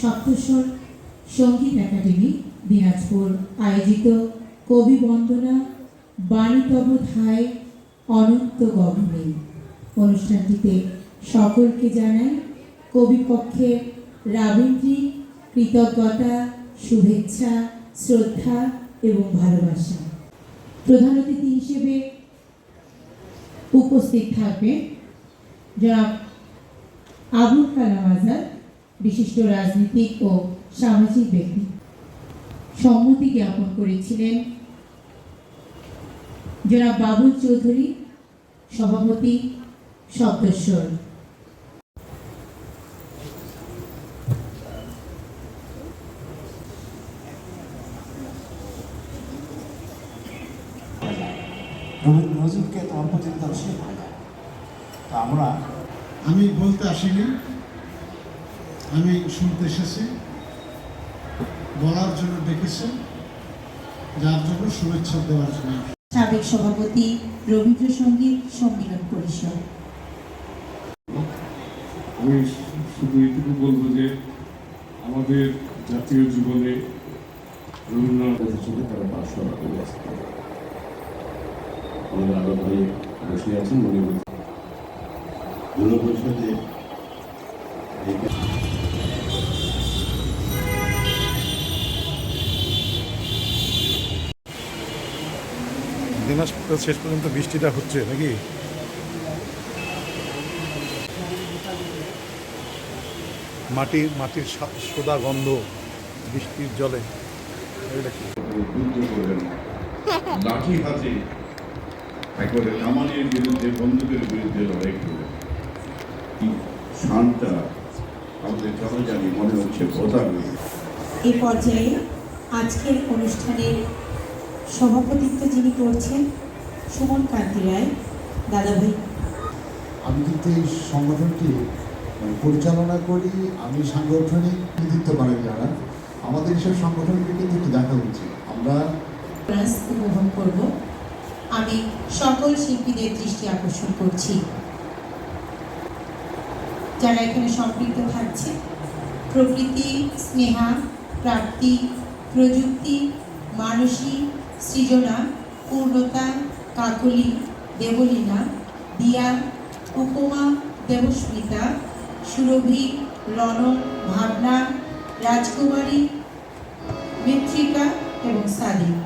সপ্তস্বর সংগীত একাডেমি, দিনাজপুর, আয়োজিত কবি বন্দনা, বাণীতব ধায়, অনন্ত গগনে অনুষ্ঠানটিতে সকলকে জানাই কবিপক্ষের রাবীন্দ্রিক কৃতজ্ঞতা, শুভেচ্ছা, শ্রদ্ধা এবং ভালোবাসা। প্রধান অতিথি হিসেবে উপস্থিত থাকবেন জনাব আবুল কালাম আজাদ বিশিষ্ট রাজনীতিক ও সামাজিক ব্যক্তি। সম্মতি জ্ঞাপন করেছিলেন জনাব বাবুল চৌধুরী সভাপতি নজরুলকে তো তো আমরা আমি বলতে আসিনি। আমি শুনতে এসেছি। বলার জন্য ডেকেছে যার জন্য শুভেচ্ছা দেওয়ার জন্য। সাবেক সভাপতি রবীন্দ্র সংগীত সম্মিলন পরিষদ। আমি শুধু এইটুকু বলব যে আমাদের জাতীয় জীবনে রবীন্দ্রনাথ তাদের সাথে তারা পড়াশোনা করে আসতে আমাদের আরও ভাই বসে আছেন মনে করছি। দূর পরিষদে দিনাজপুর শেষ পর্যন্ত বৃষ্টিটা হচ্ছে নাকি? মাটির মাটির সোদা গন্ধ বৃষ্টির জলে? লাঠি হাতে একেবারে কামানের বিরুদ্ধে বন্দুকের বিরুদ্ধে লড়াই করবেন শানটা আমাদের জানি মনে হচ্ছে বোঝা নেই এ পর্যায়ে আজকের অনুষ্ঠানের সভাপতিত্ব যিনি করছেন সুমন কান্তি রায় দাদাভাই আমি কিন্তু এই সংগঠনটি মানে পরিচালনা করি আমি সাংগঠনিক কৃতিত্ব পারেন যারা। আমাদের এসব সংগঠনকে কিন্তু একটু দেখা উচিত। আমরা উপভোগ করব। আমি সকল শিল্পীদের দৃষ্টি আকর্ষণ করছি। যারা এখানে সম্পৃক্ত থাকছে প্রকৃতি স্নেহা প্রাপ্তি প্রযুক্তি মানসী সৃজনা পূর্ণতা কাকলি দেবলীনা দিয়া উপমা দেবস্মিতা সুরভি লনন ভাবনা রাজকুমারী মিত্রিকা এবং সাদিক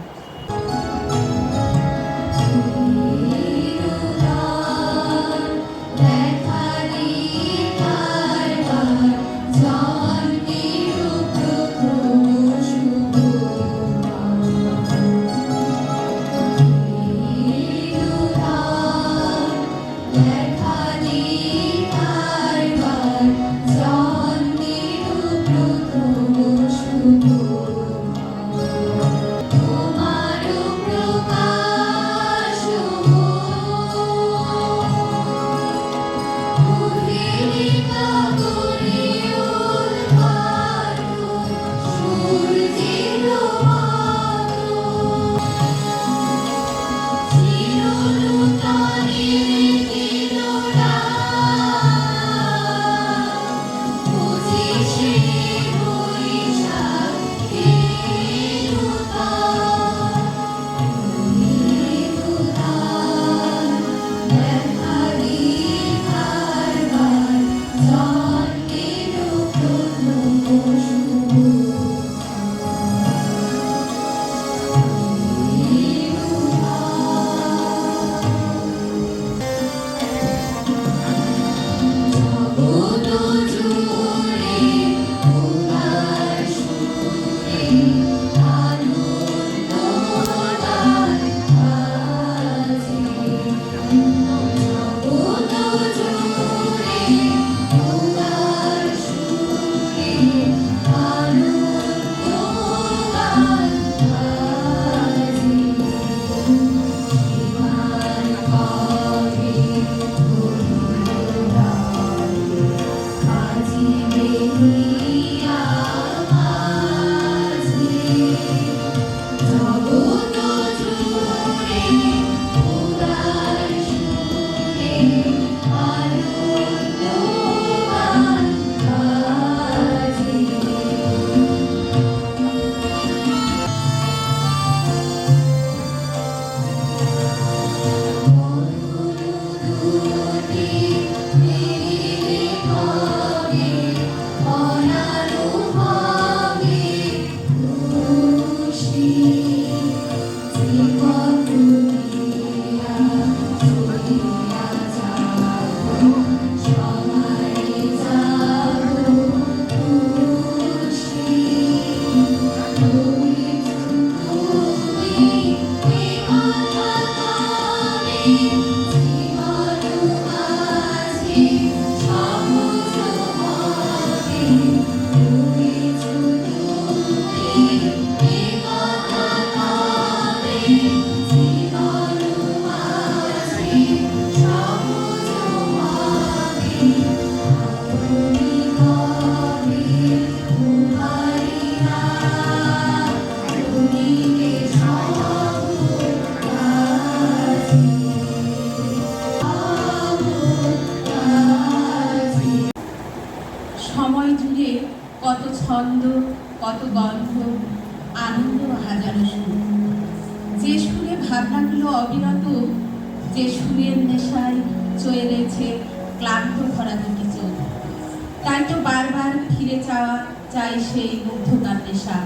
চাই সেই মুগ্ধতার নেশা,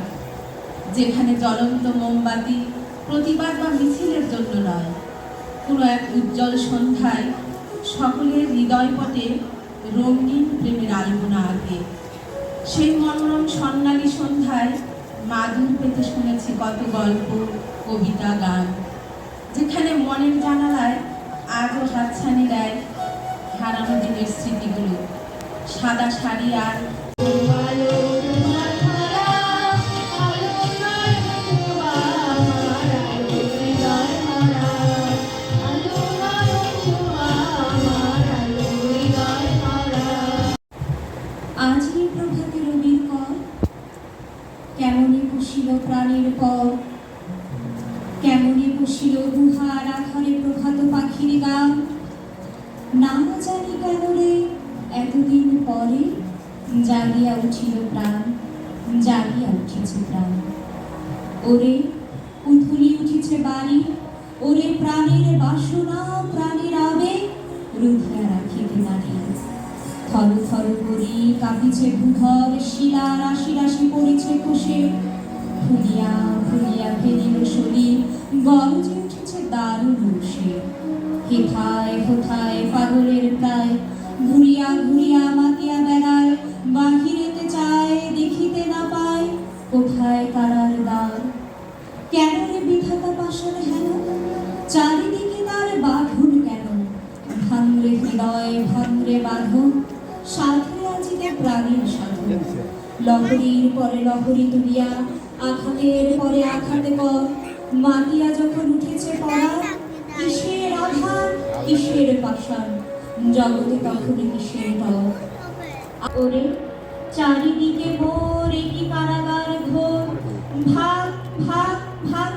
যেখানে জ্বলন্ত মোমবাতি প্রতিবাদ বা মিছিলের জন্য নয়। কোনো এক উজ্জ্বল সন্ধ্যায় সকলের হৃদয় পটে রঙিন প্রেমের আলপনা আগে সেই মনোরম স্বর্ণালী সন্ধ্যায় মাদুর পেতে শুনেছি কত গল্প, কবিতা, গান, যেখানে মনের জানালায় আজও হাতছানি দেয় হারানো দিনের স্মৃতিগুলো। সাদা শাড়ি আর জাগিয়া উঠিল প্রাণ, জাগিয়া উঠেছে প্রাণ। ওরে, উথুলি উঠেছে বাড়ি ওরে প্রাণীর বাসনা, প্রাণীর আবেগ রুধিয়া রাখিতে নারী থর থর করি কাঁপিছে ভূধর শিলা রাশি রাশি পড়েছে কোষে। ফুলিয়া ফুলিয়া ফেরিল শরীর, গরজে উঠেছে দারুণ রুষে হেথায়, হোথায় পাগলের ভাঙরে হৃদয় ভাঙরে বাঁধন সাধে আজিতে প্রাণীর সাধন। লহরীর পরে লহরী তুলিয়া, আঘাতের পরে আঘাতে মাতিয়া যখন উঠেছে পড়া, কিসের কিসের জগতে কিসের ওরে, চারিদিকে মোর কি কারাগার ঘোর। ভাগ ভাগ ভাগ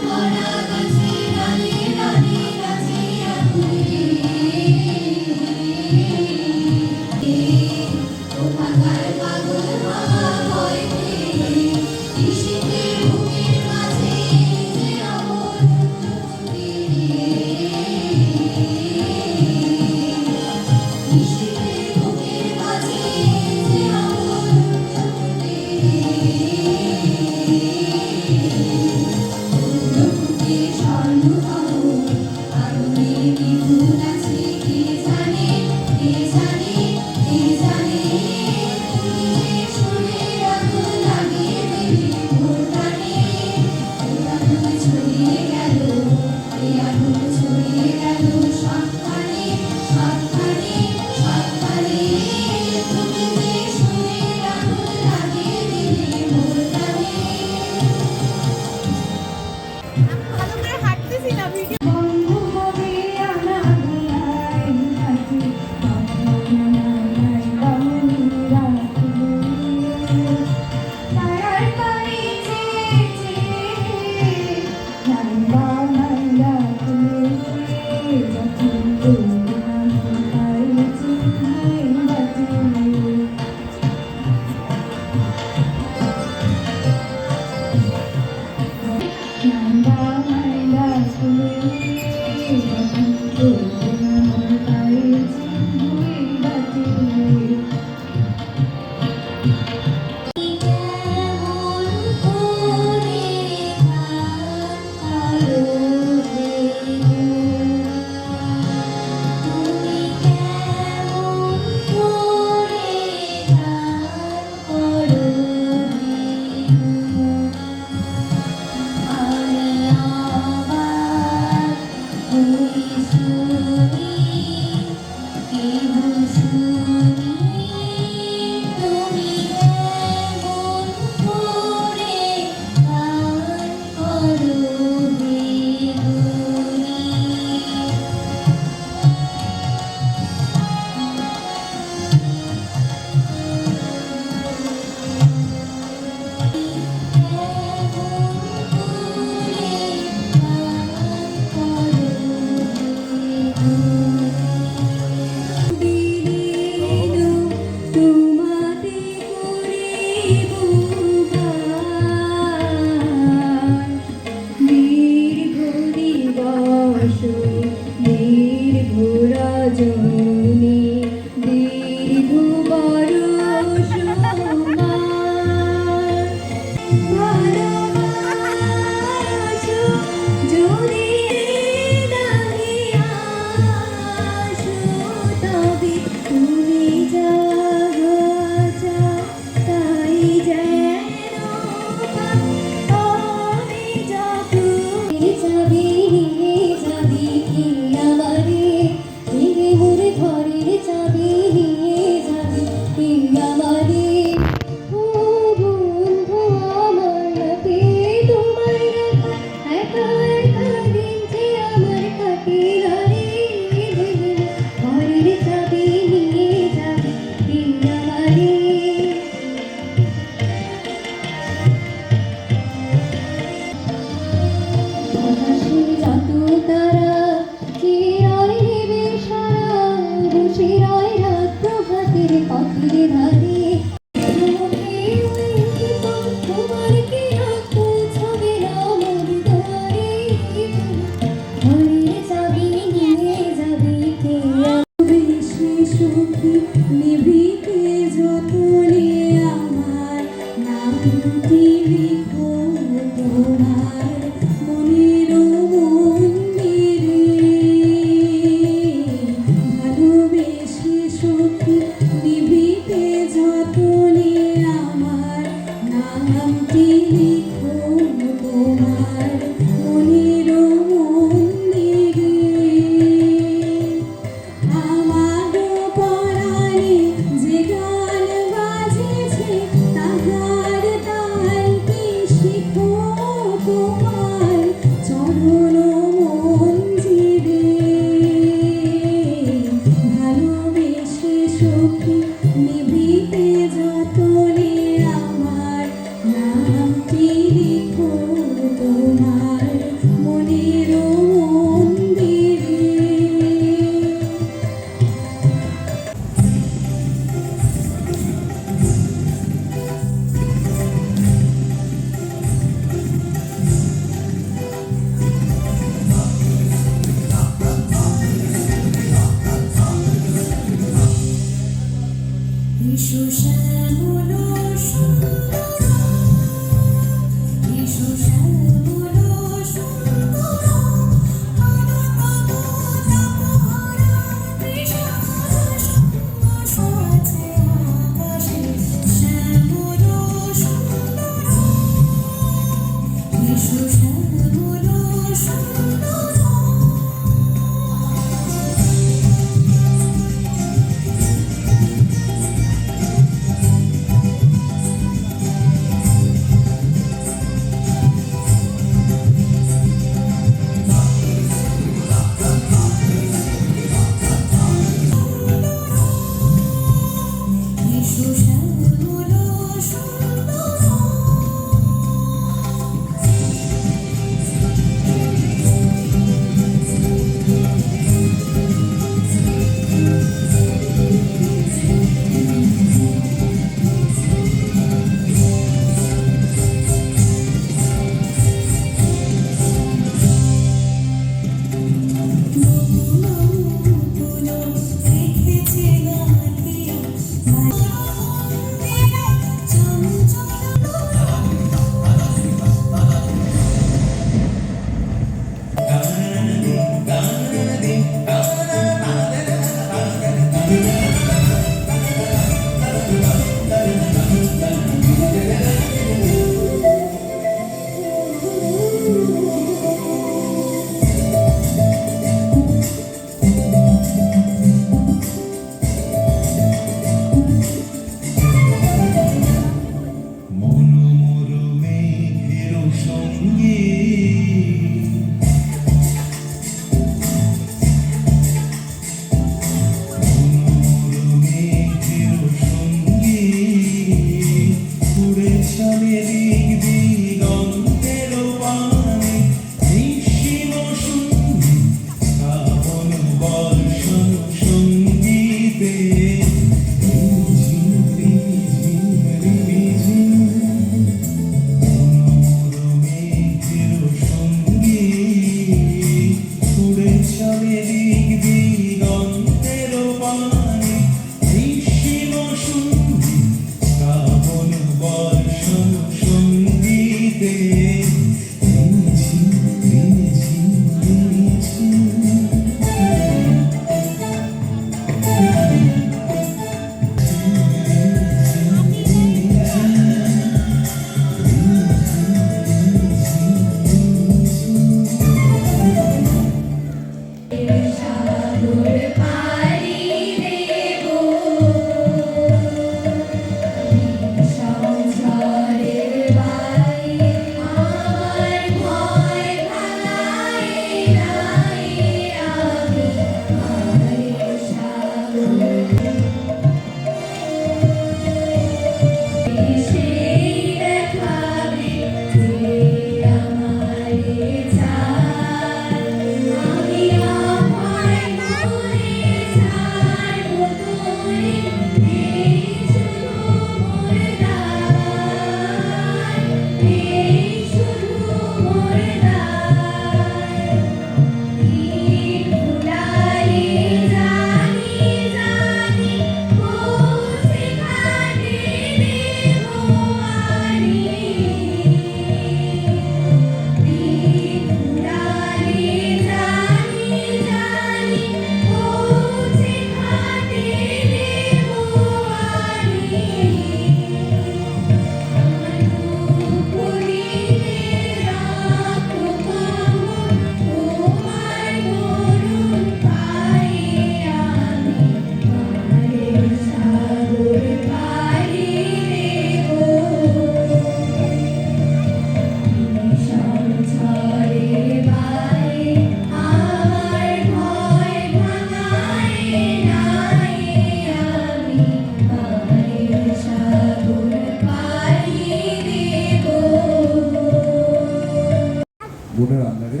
বোর্ডের আন্ডারে।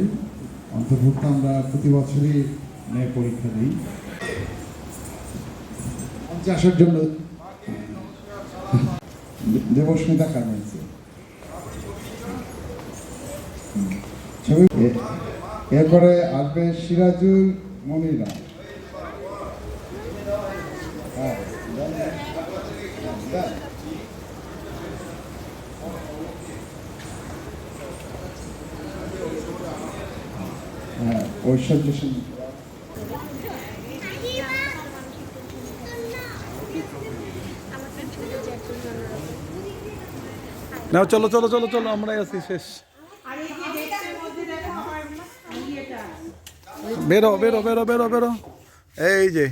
অন্তর্ভুক্ত আমরা প্রতি বছরই ন্যায় পরীক্ষা দিই। আসার জন্য দেবস্মিতা ছবি এরপরে আসবে সিরাজুল মনিরা ঐশ্বর্য না চলো চলো চলো চলো, আমরাই আছি, শেষ। বেরো বেরো বেরো বেরো বেরো। এই যে